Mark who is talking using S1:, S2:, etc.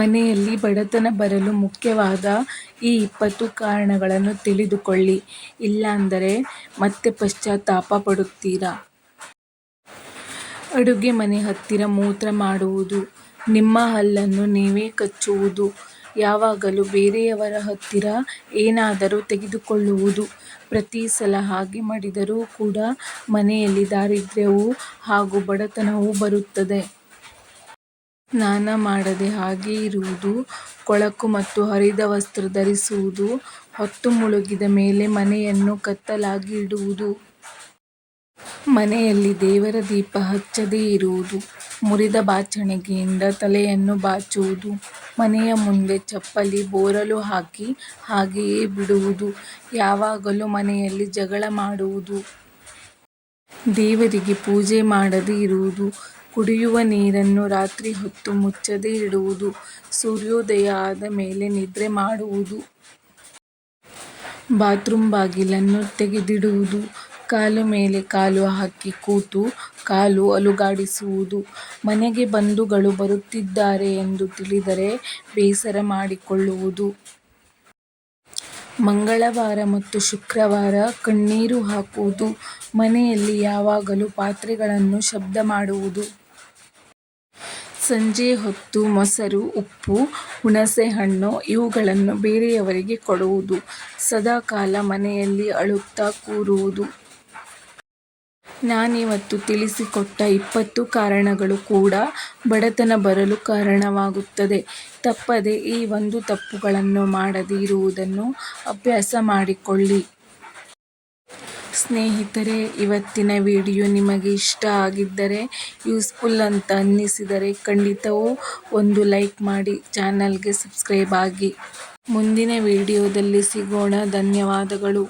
S1: ಮನೆಯಲ್ಲಿ ಬಡತನ ಬರಲು ಮುಖ್ಯವಾದ ಈ ಇಪ್ಪತ್ತು ಕಾರಣಗಳನ್ನು ತಿಳಿದುಕೊಳ್ಳಿ ಇಲ್ಲಾಂದರೆ ಮತ್ತೆ ಪಶ್ಚಾತ್ತಾಪ ಪಡುತ್ತೀರಾ. ಅಡುಗೆ ಮನೆ ಹತ್ತಿರ ಮೂತ್ರ ಮಾಡುವುದು, ನಿಮ್ಮ ಹಲ್ಲನ್ನು ನೀವೇ ಕಚ್ಚುವುದು, ಯಾವಾಗಲೂ ಬೇರೆಯವರ ಹತ್ತಿರ ಏನಾದರೂ ತೆಗೆದುಕೊಳ್ಳುವುದು. ಪ್ರತಿ ಸಲ ಹಾಗೆ ಮಾಡಿದರೂ ಕೂಡ ಮನೆಯಲ್ಲಿ ದಾರಿದ್ರ್ಯವು ಹಾಗೂ ಬಡತನವು ಬರುತ್ತದೆ. ಸ್ನಾನ ಮಾಡದೆ ಹಾಗೆ ಇರುವುದು, ಕೊಳಕು ಮತ್ತು ಹರಿದ ವಸ್ತ್ರ ಧರಿಸುವುದು, ಹೊತ್ತು ಮುಳುಗಿದ ಮೇಲೆ ಮನೆಯನ್ನು ಕತ್ತಲಾಗಿ ಇಡುವುದು. ಮನೆಯಲ್ಲಿ ದೇವರ ದೀಪ ಹಚ್ಚದೇ ಇರುವುದು, ಮುರಿದ ಬಾಚಣಿಗೆಯಿಂದ ತಲೆಯನ್ನು ಬಾಚುವುದು, ಮನೆಯ ಮುಂದೆ ಚಪ್ಪಲಿ ಬೋರಲು ಹಾಕಿ ಹಾಗೆಯೇ ಬಿಡುವುದು, ಯಾವಾಗಲೂ ಮನೆಯಲ್ಲಿ ಜಗಳ ಮಾಡುವುದು. ದೇವರಿಗೆ ಪೂಜೆ ಮಾಡದೆ ಇರುವುದು, ಕುಡಿಯುವ ನೀರನ್ನು ರಾತ್ರಿ ಹೊತ್ತು ಮುಚ್ಚದೇ ಇಡುವುದು, ಸೂರ್ಯೋದಯ ಆದ ಮೇಲೆ ನಿದ್ರೆ ಮಾಡುವುದು. ಬಾತ್ರೂಮ್ ಬಾಗಿಲನ್ನು ತೆಗೆದಿಡುವುದು, ಕಾಲು ಮೇಲೆ ಕಾಲು ಹಾಕಿ ಕೂತು ಕಾಲು ಅಲುಗಾಡಿಸುವುದು, ಮನೆಗೆ ಬಂಧುಗಳು ಬರುತ್ತಿದ್ದಾರೆ ಎಂದು ತಿಳಿದರೆ ಬೇಸರ ಮಾಡಿಕೊಳ್ಳುವುದು. ಮಂಗಳವಾರ ಮತ್ತು ಶುಕ್ರವಾರ ಕಣ್ಣೀರು ಹಾಕುವುದು, ಮನೆಯಲ್ಲಿ ಯಾವಾಗಲೂ ಪಾತ್ರೆಗಳನ್ನು ಶಬ್ದ ಮಾಡುವುದು. ಸಂಜೆ ಹೊತ್ತು ಮೊಸರು, ಉಪ್ಪು, ಹುಣಸೆ ಹಣ್ಣು ಇವುಗಳನ್ನು ಬೇರೆಯವರಿಗೆ ಕೊಡುವುದು, ಸದಾಕಾಲ ಮನೆಯಲ್ಲಿ ಅಳುತ್ತಾ ಕೂರುವುದು. ನಾನಿವತ್ತು ತಿಳಿಸಿಕೊಟ್ಟ ಇಪ್ಪತ್ತು ಕಾರಣಗಳು ಕೂಡ ಬಡತನ ಬರಲು ಕಾರಣವಾಗುತ್ತದೆ. ತಪ್ಪದೆ ಈ ಒಂದು ತಪ್ಪುಗಳನ್ನು ಮಾಡದೆ ಇರುವುದನ್ನು ಅಭ್ಯಾಸ ಮಾಡಿಕೊಳ್ಳಿ. ಸ್ನೇಹಿತರೆ ಇವತ್ತಿನ ವಿಡಿಯೋ ನಿಮಗೆ ಇಷ್ಟ ಆಗಿದ್ದರೆ, ಯೂಸ್ಫುಲ್ ಅಂತ ಅನ್ನಿಸಿದರೆ ಖಂಡಿತವೂ ಒಂದು ಲೈಕ್ ಮಾಡಿ ಚಾನಲ್ಗೆ ಸಬ್ಸ್ಕ್ರೈಬ್ ಆಗಿ. ಮುಂದಿನ ವಿಡಿಯೋದಲ್ಲಿ ಸಿಗೋಣ ಧನ್ಯವಾದಗಳು.